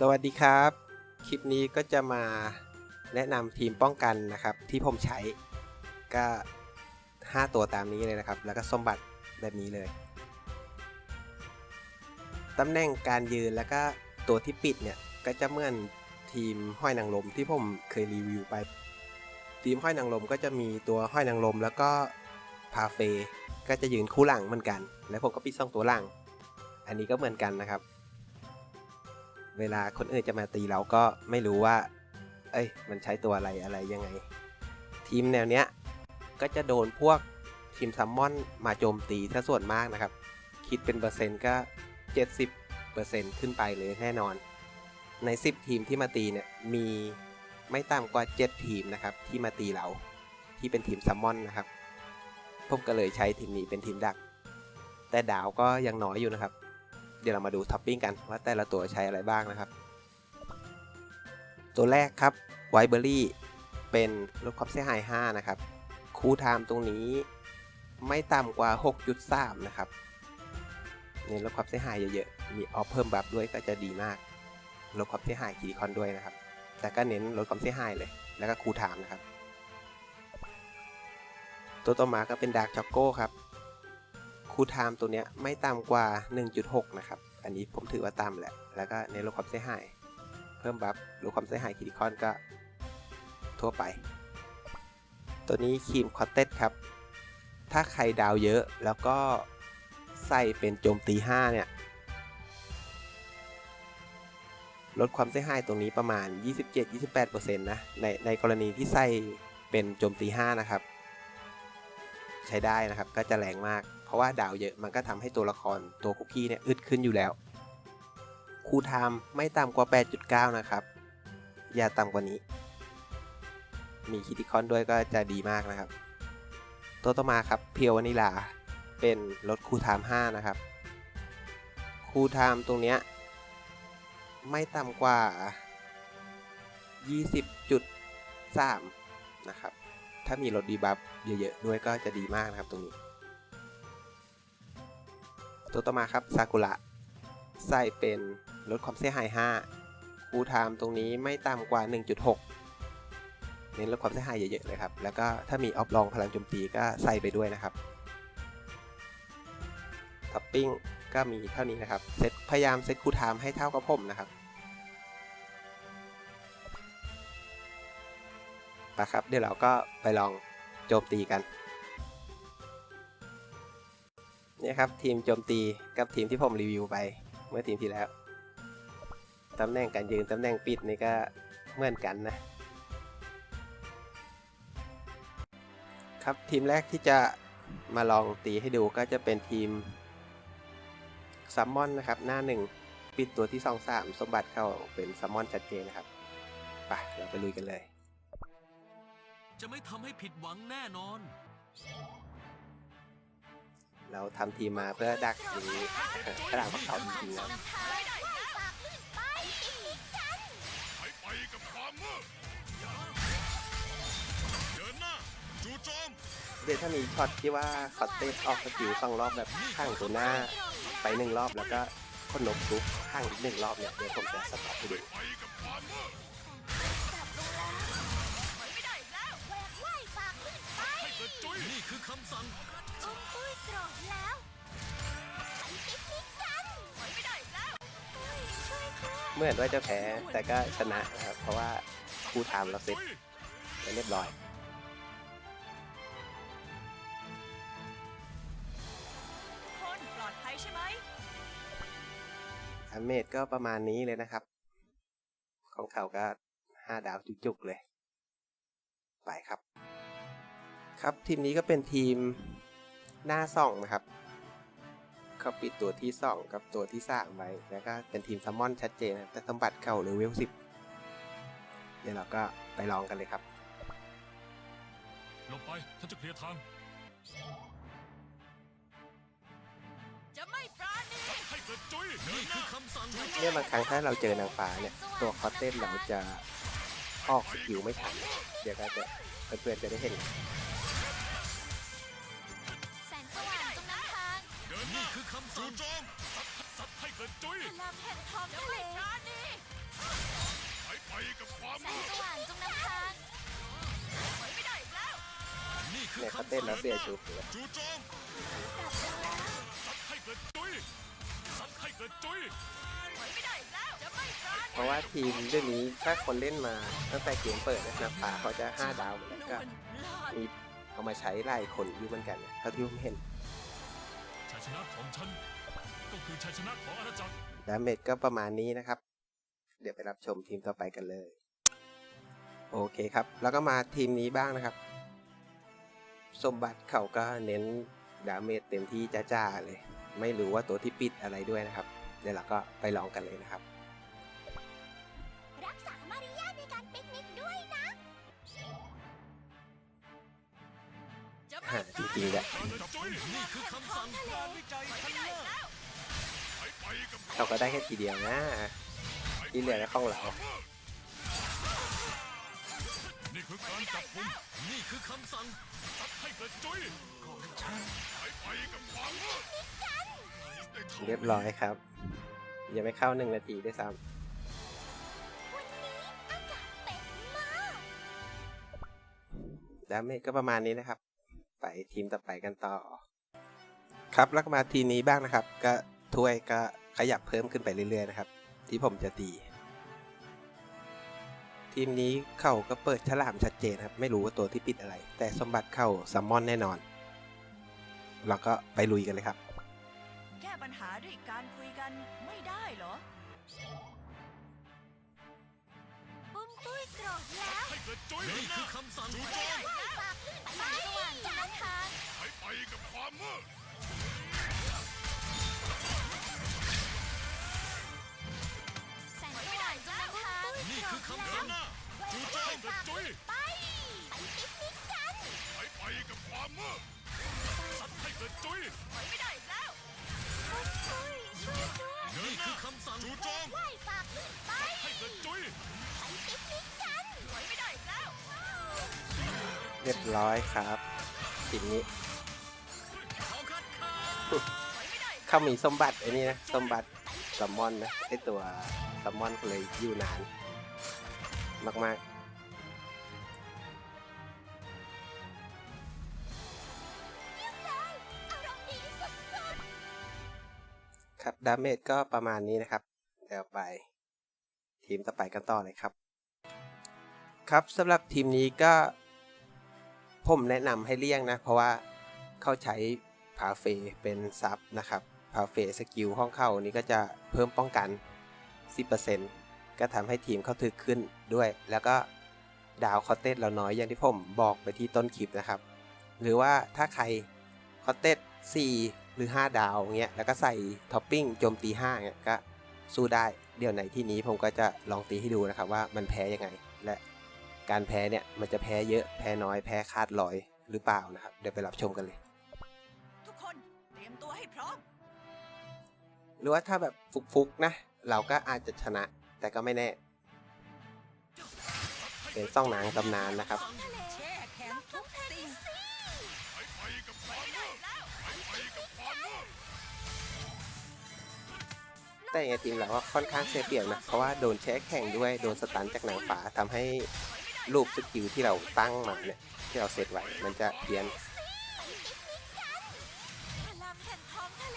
สวัสดีครับ คลิปนี้ก็จะมาแนะนำทีมป้องกันนะครับ ที่ผมใช้ก็ 5 ตัวตามนี้เลยนะครับ แล้วก็สมบัติแบบนี้เลยตำแหน่งการยืนแล้วก็ตัวที่ปิดเนี่ย ก็จะเหมือนทีมห้อยนางรมที่ผมเคยรีวิวไป ทีมห้อยนางรมก็จะมีตัวห้อยนางรมแล้วก็พาเฟก็จะยืนคู่หลังเหมือนกัน แล้วผมก็ปิดสองตัวหลัง อันนี้ก็เหมือนกันนะครับ เวลาคนอื่นจะมาตีเราก็ไม่รู้ว่า เอ้ย มันใช้ตัวอะไรอะไรยังไง ทีมแนวเนี้ยก็จะโดนพวกทีมซัมมอนมาโจมตีถ้าส่วนมากนะครับ คิดเป็นเปอร์เซ็นต์ก็ 70เปอร์เซ็นต์ขึ้นไปเลยแน่นอน ใน 10 ทีมที่มาตีเนี่ยมีไม่ต่ำกว่า 7 ทีมนะครับที่มาตีเราที่เป็นทีมซัมมอนนะครับผมก็เลยใช้ทีมนี้เป็นทีมดัก แต่ดาวก็ยังน้อยอยู่นะครับ ดี๋ยวเรามาดูท็อปปิ้งกันว่าแต่ละตัวใช้อะไรบ้างนะครับ ตัวแรกครับไวเบอรี่เป็นลดความเสียหาย 5 นะครับ คูลไทม์ตรงนี้ไม่ต่ำกว่า 6.3 นะครับเน้นลดความเสียหายเยอะๆ มีออฟเพิ่มบัฟด้วยก็จะดีมาก ลดความเสียหายคีคอนด้วยนะครับ แต่ก็เน้นลดความเสียหายเลย แล้วก็คูลไทม์นะครับ ตัวต่อมาก็เป็นดาร์กช็อกโก้ครับ คูลไทม์ตัวเนี้ยไม่ต่ำกว่า 1.6 นะครับ อันนี้ผมถือว่าต่ำแหละ แล้วก็ในลดความเสียหาย เพิ่มบัฟลดความเสียหายคิติคอนก็ทั่วไป ตัวนี้ครีมคอตเต็ดครับ ถ้าใครดาวเยอะแล้วก็ใส่เป็นโจมตี 5 เนี่ย ลดความเสียหายตรงนี้ประมาณ 27-28%นะในในกรณีที่ใส่เป็นโจมตี 5 นะครับ ใช้ได้นะครับก็จะแรงมาก เพราะว่าดาวเยอะมันก็ทำให้ตัวละครตัวคุกกี้เนี่ยอึดขึ้นอยู่แล้วคูไทม์ไม่ต่ำกว่า 8.9 นะครับ อย่าต่ำกว่านี้ มีคิติคอนด้วยก็จะดีมากนะครับ ตัวต่อมาครับเพียววานิลา เป็นลดคูไทม์5นะครับคูไทม์ตรงเนี้ยไม่ต่ำกว่า 20.3 นะครับ ถ้ามีลดดีบัฟเยอะๆด้วยก็จะดีมากนะครับตรงนี้ ตัวต่อมาครับซากุระใส่เป็นลดความเสียหาย5คูลไทม์ตรงนี้ไม่ต่ำกว่า 1.6 เน้นลดความเสียหายเยอะๆเลยครับ แล้วก็ถ้ามีออฟลองพลังโจมตีก็ใส่ไปด้วยนะครับ ท็อปปิ้งก็มีเท่านี้นะครับ เซตพยายามเซตคูลไทม์ให้เท่ากับผมนะครับไปครับ เดี๋ยวเราก็ไปลองโจมตีกัน เนี่ยครับทีมโจมตีกับทีมที่ผมรีวิวไปเมื่อทีมที่แล้ว ตำแหน่งการยืนตำแหน่งปิดนี่ก็เหมือนกันนะ ครับทีมแรกที่จะมาลองตีให้ดูก็จะเป็นทีมซัมมอนนะครับ หน้าหนึ่งปิดตัวที่2 3สมบัติเข้าเป็นซัมมอนชัดเจนนะครับไปเราไปลุยกันเลย จะไม่ทำให้ผิดหวังแน่นอน เราทำทีมมาเพื่อดักทีกระดาษพักเขาจริงๆนะไปกับความมืดเดินหน้าจู่โจมเดี๋ยวถ้ามีช็อตที่ว่าคอตเตสออกสกิลสองรอบแบบข้างตัวหน้า ไปหนึ่งรอบแล้วก็คนนกทุกข้างอีกหนึ่งรอบเนี่ยเดี๋ยวผมจะสต็อปให้ดู เหมื่อนว่าจะแพ้แต่ก็ชนะนะครับ เพราะว่าคู่ไทม์เราเสร็จไปเรียบร้อยคนปลอดภัยใช่ไหมอาเมดก็ประมาณนี้เลยนะครับ ของเขาก็ห้าดาวจุกๆเลย ไปครับ ครับทีมนี้ก็เป็นทีมหน้าส่องนะครับ เขาปิดตัวที่สองกับตัวที่สามไว้ แล้วก็เป็นทีมซัมมอนชัดเจนนะครับแต่สมบัติเข้าเลเวลสิบเดี๋ยวเราก็ไปลองกันเลยครับ ลงไปฉันจะเคลียร์ทาง จะไม่ปราณีให้กระจุยเดินี่นหคืน้าอคำสั่งเนี่ยบางครั้งถ้าเราเจอนางฟ้าเนี่ย ตัวคอตเต้นเราจะออกสกิลไม่ทัน เดี๋ยวก็จะเพื่อนๆจะได้เห็น คือคำสั่จู่งโจมซัดให้ให้กระจุยพลังแห่งท้องทะเลปราณีไปไปกับความแสมืงดสว่างจงนำทางถอยไม่ได้อีกแล้วนี่คือเนี่ยเขาคำเต้นสั่งแล้วเสียชุบเลยจู่โจมซัดให้กระจุยซัดให้กระจุยถอยไม่ได้อีกแล้วจะไม่ปราณีเพราะว่าทีมเรื่องนี้ถ้าคนเล่นมาตั้งแต่เกมเปิดนะน้ำฟ้าเขาจะ 5 ดาวหมดแล้วก็รอดมีเอามาใช้ไล่คนอยู่เหมือนกันนะเท่าที่ผมเห็น ชัยชนะของฉัน ก็คือชัยชนะของอาณาจักรดาเมจก็ประมาณนี้นะครับ เดี๋ยวไปรับชมทีมต่อไปกันเลย โอเคครับ แล้วก็มาทีมนี้บ้างนะครับ สมบัติเขาก็เน้นดาเมจเต็มที่จ้าๆเลย ไม่รู้ว่าตัวที่ปิดอะไรด้วยนะครับ เดี๋ยวเราก็ไปลองกันเลยนะครับ ล้วไปไปกับเขาก็ได้แค่ทีเดียวนะที่เหลือก็ของเรานี่คือการจับกุมนี่คือคำสั่งซัดให้กระจุยของฉันไปไปกับความมืดได้ท่าเรียบร้อยครับยังไม่เข้าหนึ่งนาทีด้วยซ้วันนี้อากาศเป็ดมากำดาเมจก็ประมาณนี้นะครับ ไปทีมต่อไปกันต่อ ครับแล้วก็มาทีมนี้บ้างนะครับ ก็ถ้วยก็ขยับเพิ่มขึ้นไปเรื่อยๆนะครับ ที่ผมจะตีทีมนี้เข้าก็เปิดฉลามชัดเจนครับ ไม่รู้ว่าตัวที่ปิดอะไร แต่สมบัติเข้าซัมมอนแน่นอน เราก็ไปลุยกันเลยครับ แก้ปัญหาด้วยการคุยกันไม่ได้เหรอ ปุ้มตุ้ยโกรธแล้วให้กระจุยนี่คือคำสั่งจู่โจม ฝากขึ้นไปแสงสว่างจงนำทางไปไปกับความมืดแสงสว่างจงนำทางนี่คือคำสั่งจู่โจมกระจุยไป ไปปิกนิกกันไปไปกับความมืดซัดให้กระจุยถอยไม่ได้อีกแล้วปุ้มตุ้ยช่วยด้วยนี่คือคำสั่งจู่โจมไหวฝากขึ้นไปให้กระจุยไปปิกนิกกันถอยไม่ได้อีกแล้ว เรียบร้อยครับ ทีมนี้ขอคัดค้านถอยไม่ได้อีกเขามีสมบัติไอ้นี่นะ สมบัติซัมมอนนะไอตัวซัมมอนก็เลยอยู่นาน มากเยี่ยมเลยอารมณ์ดีสุดๆครับ ดาเมจก็ประมาณนี้นะครับ เดี๋ยวไป ทีมต่อไปกันต่อเลยครับ ครับสำหรับทีมนี้ก็ ผมแนะนำให้เลี่ยงนะ เพราะว่าเข้าใช้พาเฟเป็นซับนะครับพาเฟสกิลห้องเข้านี้ก็จะเพิ่มป้องกัน 10%ก็ทำให้ทีมเขาถึกขึ้นด้วย แล้วก็ดาวคอเตสเราน้อยอย่างที่ผมบอกไปที่ต้นคลิปนะครับ หรือว่าถ้าใครคอเตส4หรือ 5 ดาวเงี้ยแล้วก็ใส่ท็อปปิ้งโจมตี5เงี้ยก็สู้ได้เดี๋ยวในที่นี้ผมก็จะลองตีให้ดูนะครับว่ามันแพ้ยังไงและ การแพ้เนี่ยมันจะแพ้เยอะแพ้น้อยแพ้คาดลอยหรือเปล่านะครับ เดี๋ยวไปรับชมกันเลย ทุกคนเตรียมตัวให้พร้อม หรือว่าถ้าแบบฟุกๆนะ เราก็อาจจะชนะแต่ก็ไม่แน่ เป็นซ่องนางตำนานนะครับทะเลแช่แข็งทุกสิ่งไปไปกับความมืดไปไปกับความมืดแต่ยังไงทีมเราก็ค่อนข้างเสียเปรียบนะ เพราะว่าโดนแช่แข่งด้วยโดนสตันจากหนังฝาทำให้ รูปสกิลที่เราตั้งมันเนี่ยที่เราเซตไว้มันจะเพี้ยน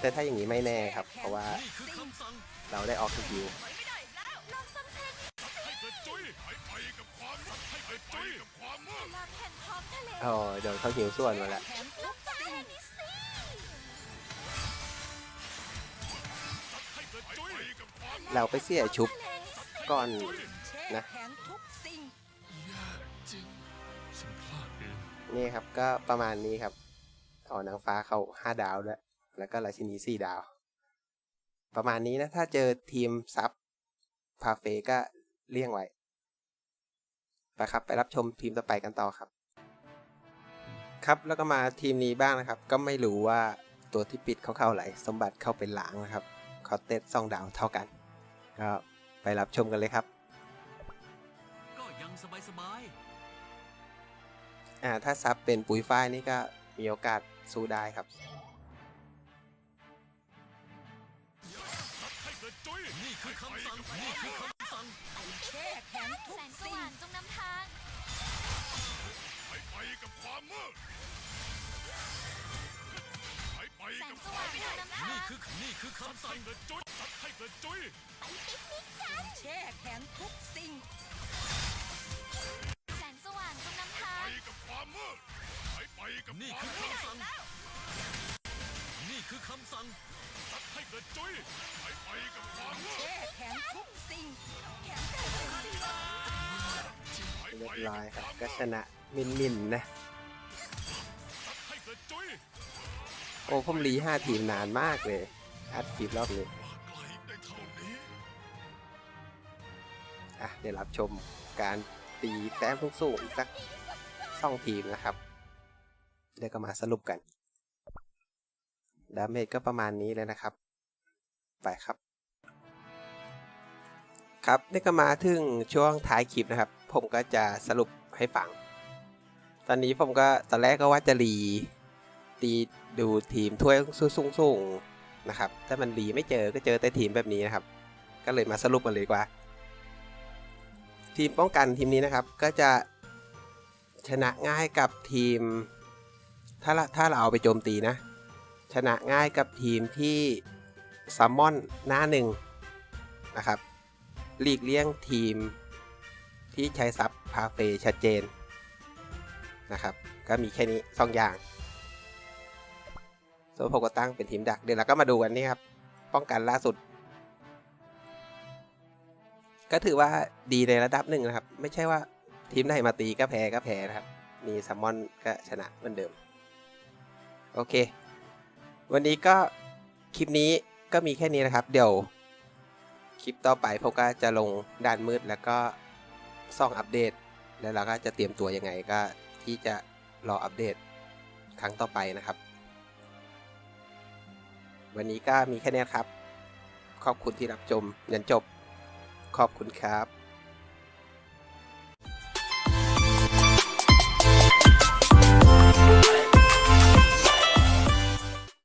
แต่ถ้าอย่างนี้ไม่แน่ครับ เพราะว่าเราได้ออกสกิลโอ้เดี๋ยวเขาหิวส่วนมาแล้วเราไปเสียชุบก่อนนะ จริงฉันพลาดเองนี่ครับก็ประมาณนี้ครับอ๋อนางฟ้าเขาห้าดาวด้วยแล้วก็ราชินีสี่ดาว ประมาณนี้นะ ถ้าเจอทีมซับพาเฟก็เลี่ยงไว้ไปครับไปรับชมทีมต่อไปกันต่อครับ ครับแล้วก็มาทีมนี้บ้างนะครับ ก็ไม่รู้ว่าตัวที่ปิดเขาเข้าไหลสมบัติเข้าเป็นหลางนะครับเขาเต็ดสองดาวเท่ากันก็ไปรับชมกันเลยครับ ก็ยังสบายสบาย อ่าถ้าซับเป็นปุ๋ยฝ้ายนี่ก็มีโอกาสสู้ได้ครับใคือคำสั่งนี่คือคำสั่งแช่แข็งทุกแสงสสิ่งว่างจงนำทางหายไปกับความมืดหายไปแสกังบสว่างจงนำทานี่งคือนี่คือซัดคำสั่ให้ง เกิดจุยซัดให้เกิดจุยแช่แข็งทุกสิ่ง กับนี่ความคือมืดคำสั่ง นี่คือคำสั่ง ซัดให้เกิดจุยหายไปกับความมืดแช่แข็งทุกสิ่งแข็งทุกสิ่งหายเรียไปบร้อยคกัรับบความก็มืชดนะมินมินๆนะ ซัดให้เกิดจุยโอ้ผมรีห้าทีมนานมากเลย อัดคลิปรอบนี้ว่าไกลได้เท่านี้อะเดี๋ยวรับชมการตีแต้มสูงๆอีกสักสองทีมนะครับ เดี๋ยวก็มาสรุปกัน ดาเมจก็ประมาณนี้เลยนะครับ ไปครับ ครับนี่ก็มาถึงช่วงท้ายคลิปนะครับ ผมก็จะสรุปให้ฟัง ตอนนี้ผมก็ตอนแรกก็ว่าจะรีตีดูทีมถ้วยสูงๆนะครับ ถ้ามันรีไม่เจอก็เจอแต่ทีมแบบนี้นะครับ ก็เลยมาสรุปกันเลยกว่า ทีมป้องกันทีมนี้นะครับก็จะชนะง่ายกับทีม ถ้าเราถ้าเราเอาไปโจมตีนะ ชนะง่ายกับทีมที่ซัมมอนหน้าหนึ่งนะครับหลีกเลี่ยงทีมที่ใช้ซับพาเฟชัดเจนนะครับ ก็มีแค่นี้สองอย่างส่วนผมก็ตั้งเป็นทีมดัก เดี๋ยวเราก็มาดูกันนี่ครับ ป้องกันล่าสุด ก็ถือว่าดีในระดับหนึ่งนะครับ ไม่ใช่ว่าทีมไหนมาตีก็แพ้ก็แพ้นะครับ มีซัมมอนก็ชนะเหมือนเดิม โอเค วันนี้ก็คลิปนี้ก็มีแค่นี้นะครับ เดี๋ยว คลิปต่อไปผมก็จะลงด้านมืดแล้วก็ซ่องอัปเดต แล้วเราก็จะเตรียมตัวยังไงก็ที่จะรออัปเดตครั้งต่อไปนะครับ วันนี้ก็มีแค่นี้ครับ ขอบคุณที่รับชมยันจบ ขอบคุณครับ